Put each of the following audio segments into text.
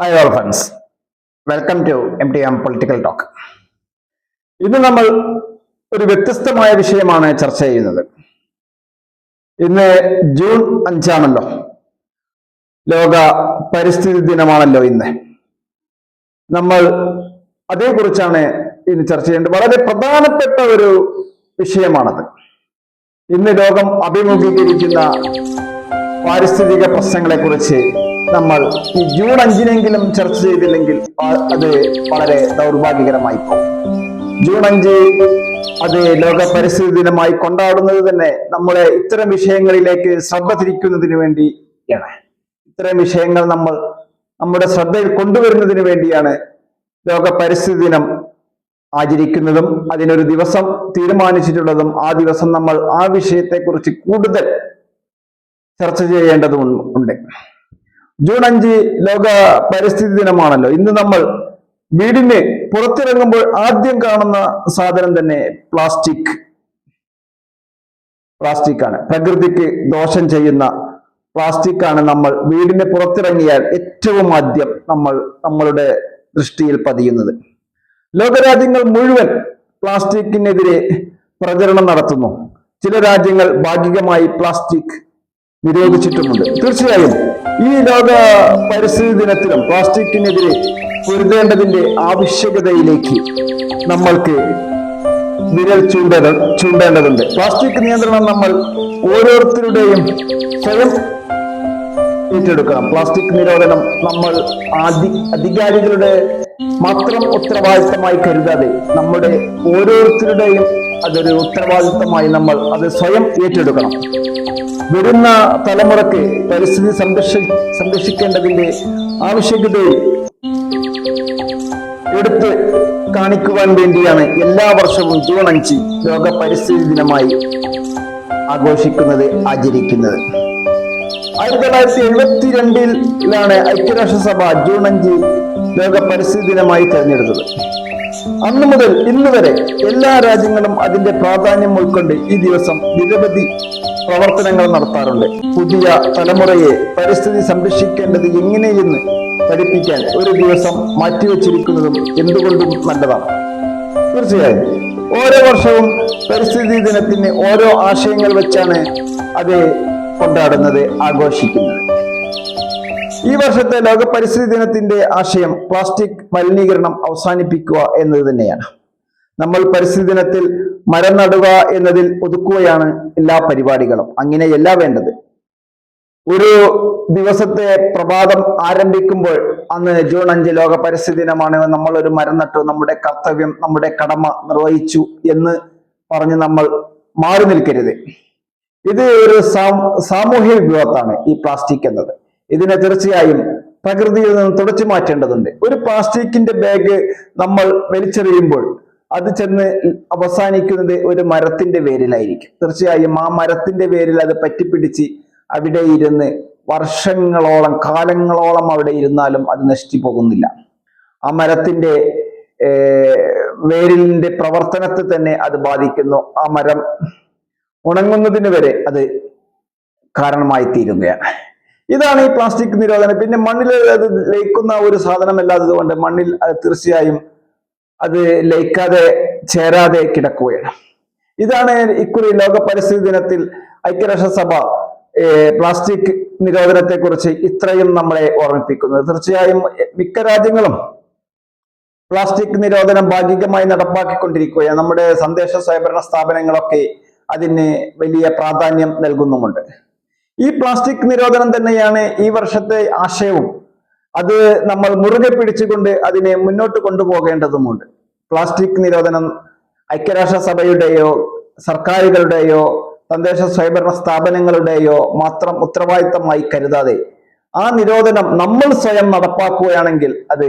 Hi all friends welcome to M T M political talk ഇന്ന് നമ്മൾ ഒരു വ്യത്യസ്തമായ വിഷയമാണ് ചർച്ച ചെയ്യുന്നത്. ഇന്ന് ജൂൺ അഞ്ചാണല്ലോ. ലോക പരിസ്ഥിതി ദിനമാണല്ലോ ഇന്ന്. നമ്മൾ അതേക്കുറിച്ചാണ് ഇന്ന് ചർച്ച ചെയ്യേണ്ടത്. വളരെ പ്രധാനപ്പെട്ട ഒരു വിഷയമാണത്. ഇന്ന് ലോകം അഭിമുഖീകരിക്കുന്ന പാരിസ്ഥിതിക പ്രശ്നങ്ങളെ കുറിച്ച് നമ്മൾ ഈ ജൂൺ അഞ്ചിനെങ്കിലും ചർച്ച ചെയ്തില്ലെങ്കിൽ അത് വളരെ ദൗർഭാഗ്യകരമായി പോകും. ജൂൺ അഞ്ച് അത് ലോക പരിസ്ഥിതി ദിനമായി കൊണ്ടാടുന്നത് തന്നെ നമ്മളെ ഇത്തരം വിഷയങ്ങളിലേക്ക് ശ്രദ്ധ തിരിക്കുന്നതിന് വേണ്ടിയാണ്. ഇത്തരം വിഷയങ്ങൾ നമ്മൾ നമ്മുടെ ശ്രദ്ധയിൽ കൊണ്ടുവരുന്നതിന് വേണ്ടിയാണ് ലോക പരിസ്ഥിതി ദിനം ആചരിക്കുന്നതും അതിനൊരു ദിവസം തീരുമാനിച്ചിട്ടുള്ളതും ആ ദിവസം നമ്മൾ ആ വിഷയത്തെക്കുറിച്ച് കൂടുതൽ ചർച്ച ചെയ്യേണ്ടതും ഉണ്ട്. ജൂൺ അഞ്ച് ലോക പരിസ്ഥിതി ദിനമാണല്ലോ. ഇന്ന് നമ്മൾ വീടിന് പുറത്തിറങ്ങുമ്പോൾ ആദ്യം കാണുന്ന സാധനം തന്നെ പ്ലാസ്റ്റിക്. പ്ലാസ്റ്റിക് ആണ് പ്രകൃതിക്ക് ദോഷം ചെയ്യുന്ന പ്ലാസ്റ്റിക് ആണ് നമ്മൾ വീടിന് പുറത്തിറങ്ങിയാൽ ഏറ്റവും ആദ്യം നമ്മൾ നമ്മളുടെ ദൃഷ്ടിയിൽ പതിയുന്നത്. ലോകരാജ്യങ്ങൾ മുഴുവൻ പ്ലാസ്റ്റിക്കിനെതിരെ പ്രചരണം നടത്തുന്നു. ചില രാജ്യങ്ങൾ ഭാഗികമായി പ്ലാസ്റ്റിക് നിരോധിച്ചിട്ടുമുണ്ട്. തീർച്ചയായും ഈ ലോക പരിസ്ഥിതി ദിനത്തിലും പ്ലാസ്റ്റിക്കിനെതിരെ പൊരുതേണ്ടതിന്റെ ആവശ്യകതയിലേക്ക് നമ്മൾക്ക് വിരൽ ചൂണ്ടേണ്ട ചൂണ്ടേണ്ടതുണ്ട്. പ്ലാസ്റ്റിക് നിയന്ത്രണം നമ്മൾ ഓരോരുത്തരുടെയും സ്വയം ഏറ്റെടുക്കണം. പ്ലാസ്റ്റിക് നിരോധനം നമ്മൾ അധി അധികാരികളുടെ മാത്രം ഉത്തരവാദിത്തമായി കരുതാതെ നമ്മുടെ ഓരോരുത്തരുടെയും അതൊരു ഉത്തരവാദിത്തമായി നമ്മൾ അത് സ്വയം ഏറ്റെടുക്കണം. വരുന്ന തലമുറയ്ക്ക് പരിസ്ഥിതി സംരക്ഷ സംരക്ഷിക്കേണ്ടതിന്റെ ആവശ്യകതയെ എടുത്ത് കാണിക്കുവാൻ വേണ്ടിയാണ് എല്ലാ വർഷവും ജൂൺ അഞ്ച് ലോക പരിസ്ഥിതി ദിനമായി ആഘോഷിക്കുന്നത് ആചരിക്കുന്നത്. ആയിരത്തി തൊള്ളായിരത്തി എഴുപത്തി രണ്ടിലാണ് ഐക്യരാഷ്ട്രസഭ ജൂൺ അഞ്ച് ലോക പരിസ്ഥിതി ദിനമായി തെരഞ്ഞെടുത്തത്. അന്നു മുതൽ ഇന്ന് വരെ എല്ലാ രാജ്യങ്ങളും അതിന്റെ പ്രാധാന്യം ഉൾക്കൊണ്ട് ഈ ദിവസം നിരവധി പ്രവർത്തനങ്ങൾ നടത്താറുണ്ട്. പുതിയ തലമുറയെ പരിസ്ഥിതി സംരക്ഷിക്കേണ്ടത് എങ്ങനെയെന്ന് പഠിപ്പിക്കാൻ ഒരു ദിവസം മാറ്റിവെച്ചിരിക്കുന്നതും എന്തുകൊണ്ടും നല്ലതാണ്. തീർച്ചയായും ഓരോ വർഷവും പരിസ്ഥിതി ദിനത്തിന് ഓരോ ആശയങ്ങൾ വെച്ചാണ് അത് കൊണ്ടാടുന്നത് ആഘോഷിക്കുന്നത്. ഈ വർഷത്തെ ലോക പരിസ്ഥിതി ദിനത്തിന്റെ ആശയം പ്ലാസ്റ്റിക് മലിനീകരണം അവസാനിപ്പിക്കുക എന്നത് തന്നെയാണ്. നമ്മൾ പരിസ്ഥിതി ദിനത്തിൽ മരം നടുക എന്നതിൽ ഒതുക്കുകയാണ് എല്ലാ പരിപാടികളും. അങ്ങനെയല്ല വേണ്ടത്. ഒരു ദിവസത്തെ പ്രഭാതം ആരംഭിക്കുമ്പോൾ അന്ന് ജൂൺ അഞ്ച് ലോക പരിസ്ഥിതി ദിനമാണ്. നമ്മൾ ഒരു മരം നട്ടു നമ്മുടെ കർത്തവ്യം നമ്മുടെ കടമ നിർവഹിച്ചു എന്ന് പറഞ്ഞ് നമ്മൾ മാറി നിൽക്കരുത്. ഇത് ഒരു സാമൂഹ്യ വിഭവത്താണ് ഈ പ്ലാസ്റ്റിക് എന്നത്. ഇതിനെ തീർച്ചയായും പ്രകൃതിയിൽ നിന്ന് തുടച്ചു മാറ്റേണ്ടതുണ്ട്. ഒരു പ്ലാസ്റ്റിക്കിന്റെ ബാഗ് നമ്മൾ വലിച്ചെറിയുമ്പോൾ അത് ചെന്ന് അവസാനിക്കുന്നത് ഒരു മരത്തിന്റെ വേരിലായിരിക്കും. തീർച്ചയായും ആ മരത്തിന്റെ വേരിൽ അത് പറ്റിപ്പിടിച്ച് അവിടെ ഇരുന്ന് വർഷങ്ങളോളം കാലങ്ങളോളം അവിടെ ഇരുന്നാലും അത് നശിച്ചു പോകുന്നില്ല. ആ മരത്തിന്റെ വേരിലിന്റെ പ്രവർത്തനത്തെ തന്നെ അത് ബാധിക്കുന്നു. ആ മരം ഉണങ്ങുന്നതിന് വരെ അത് കാരണമായി തീരുകയാണ് ഇതാണ് ഈ പ്ലാസ്റ്റിക് നിരോധനം. പിന്നെ മണ്ണിൽ അത് ലയിക്കുന്ന ഒരു സാധനമല്ലാത്തത് കൊണ്ട് മണ്ണിൽ അത് തീർച്ചയായും അത് ലയിക്കാതെ ചേരാതെ കിടക്കുകയാണ്. ഇതാണ് ഇക്കുറി ലോക പരിസ്ഥിതി ദിനത്തിൽ ഐക്യരാഷ്ട്രസഭ പ്ലാസ്റ്റിക് നിരോധനത്തെ കുറിച്ച് ഇത്രയും നമ്മളെ ഓർമ്മിപ്പിക്കുന്നത്. തീർച്ചയായും മിക്ക രാജ്യങ്ങളും പ്ലാസ്റ്റിക് നിരോധനം ഭാഗികമായി നടപ്പാക്കിക്കൊണ്ടിരിക്കുകയാണ്. നമ്മുടെ സന്ദേശ സ്വയംഭരണ സ്ഥാപനങ്ങളൊക്കെ അതിന് വലിയ പ്രാധാന്യം നൽകുന്നുമുണ്ട്. ഈ പ്ലാസ്റ്റിക് നിരോധനം തന്നെയാണ് ഈ വർഷത്തെ ആശയവും. അത് നമ്മൾ മുറുകെ പിടിച്ചുകൊണ്ട് അതിനെ മുന്നോട്ട് കൊണ്ടുപോകേണ്ടതുമുണ്ട്. പ്ലാസ്റ്റിക് നിരോധനം ഐക്യരാഷ്ട്ര സഭയുടെയോ സർക്കാരുകളുടെയോ തദ്ദേശ സ്വയംഭരണ സ്ഥാപനങ്ങളുടെയോ മാത്രം ഉത്തരവാദിത്തമായി കരുതാതെ ആ നിരോധനം നമ്മൾ സ്വയം നടപ്പാക്കുകയാണെങ്കിൽ അത്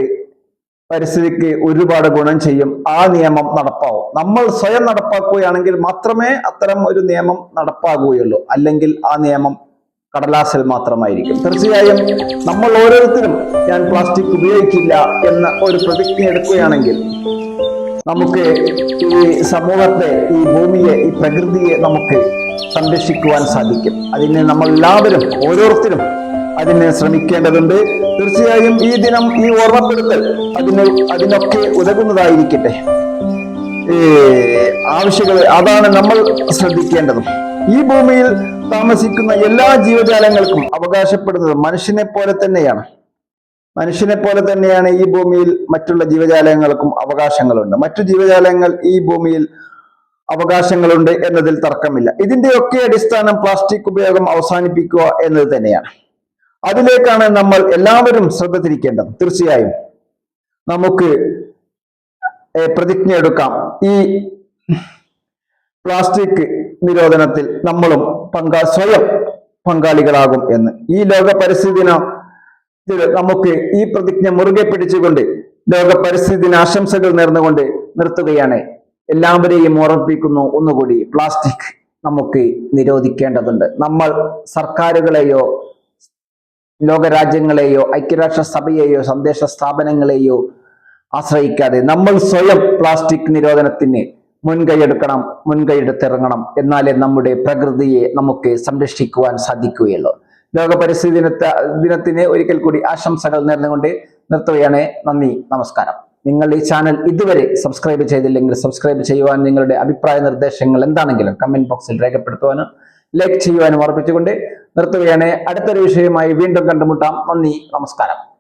പരിസ്ഥിതിക്ക് ഒരുപാട് ഗുണം ചെയ്യും. ആ നിയമം നടപ്പാവും. നമ്മൾ സ്വയം നടപ്പാക്കുകയാണെങ്കിൽ മാത്രമേ അത്തരം ഒരു നിയമം നടപ്പാകുകയുള്ളൂ. അല്ലെങ്കിൽ ആ നിയമം കടലാസിൽ മാത്രമായിരിക്കും. തീർച്ചയായും നമ്മൾ ഓരോരുത്തരും ഞാൻ പ്ലാസ്റ്റിക് ഉപയോഗിക്കില്ല എന്ന ഒരു പ്രതിജ്ഞ എടുക്കുകയാണെങ്കിൽ നമുക്ക് ഈ സമൂഹത്തെ ഈ ഭൂമിയെ ഈ പ്രകൃതിയെ നമുക്ക് സംരക്ഷിക്കുവാൻ സാധിക്കും. അതിന് നമ്മൾ എല്ലാവരും ഓരോരുത്തരും അതിനെ ശ്രമിക്കേണ്ടതുണ്ട്. തീർച്ചയായും ഈ ദിനം ഈ ഓർമ്മപ്പെടുത്തൽ അതിന് അതിനൊക്കെ ഉതകുന്നതായിരിക്കട്ടെ. ആവശ്യകത അതാണ് നമ്മൾ ശ്രദ്ധിക്കേണ്ടതും. ഈ ഭൂമിയിൽ താമസിക്കുന്ന എല്ലാ ജീവജാലങ്ങൾക്കും അവകാശപ്പെടുന്നത് മനുഷ്യനെ പോലെ തന്നെയാണ്. മനുഷ്യനെ പോലെ തന്നെയാണ് ഈ ഭൂമിയിൽ മറ്റുള്ള ജീവജാലങ്ങൾക്കും അവകാശങ്ങളുണ്ട്. മറ്റു ജീവജാലങ്ങൾ ഈ ഭൂമിയിൽ അവകാശങ്ങളുണ്ട് എന്നതിൽ തർക്കമില്ല. ഇതിന്റെയൊക്കെ അടിസ്ഥാനം പ്ലാസ്റ്റിക് ഉപയോഗം അവസാനിപ്പിക്കുക എന്നത് തന്നെയാണ്. അതിലേക്കാണ് നമ്മൾ എല്ലാവരും ശ്രദ്ധ തിരിക്കേണ്ടത്. തീർച്ചയായും നമുക്ക് പ്രതിജ്ഞ എടുക്കാം. ഈ പ്ലാസ്റ്റിക് നിരോധനത്തിൽ നമ്മളും പങ്കാ സ്വയം പങ്കാളികളാകും എന്ന്. ഈ ലോക പരിസ്ഥിതി നമുക്ക് ഈ പ്രതിജ്ഞ മുറുകെ പിടിച്ചുകൊണ്ട് ലോക പരിസ്ഥിതി ആശംസകൾ നേർന്നുകൊണ്ട് നിർത്തുകയാണ്. എല്ലാവരെയും ഓർമ്മിപ്പിക്കുന്നു. ഒന്നുകൂടി പ്ലാസ്റ്റിക് നമുക്ക് നിരോധിക്കേണ്ടതുണ്ട്. നമ്മൾ സർക്കാരുകളെയോ ലോകരാജ്യങ്ങളെയോ ഐക്യരാഷ്ട്ര സഭയെയോ സന്ദേശ സ്ഥാപനങ്ങളെയോ ആശ്രയിക്കാതെ നമ്മൾ സ്വയം പ്ലാസ്റ്റിക് നിരോധനത്തിന് മുൻകൈയെടുക്കണം മുൻകൈയെടുത്തിറങ്ങണം എന്നാലേ നമ്മുടെ പ്രകൃതിയെ നമുക്ക് സംരക്ഷിക്കുവാൻ സാധിക്കുകയുള്ളൂ. ലോക പരിസ്ഥിതി ദിനത്തെ ദിനത്തിന് ഒരിക്കൽ കൂടി ആശംസകൾ നേർന്നുകൊണ്ട് നിർത്തുകയാണ്. നന്ദി നമസ്കാരം. നിങ്ങൾ ഈ ചാനൽ ഇതുവരെ സബ്സ്ക്രൈബ് ചെയ്തില്ലെങ്കിൽ സബ്സ്ക്രൈബ് ചെയ്യുവാൻ നിങ്ങളുടെ അഭിപ്രായ നിർദ്ദേശങ്ങൾ എന്താണെങ്കിലും കമന്റ് ബോക്സിൽ രേഖപ്പെടുത്തുവാനും ലൈക്ക് ചെയ്യുവാനും ഓർപ്പിച്ചുകൊണ്ട് നിർത്തുകയാണ്. അടുത്തൊരു വിഷയമായി വീണ്ടും കണ്ടുമുട്ടാം. നന്ദി നമസ്കാരം.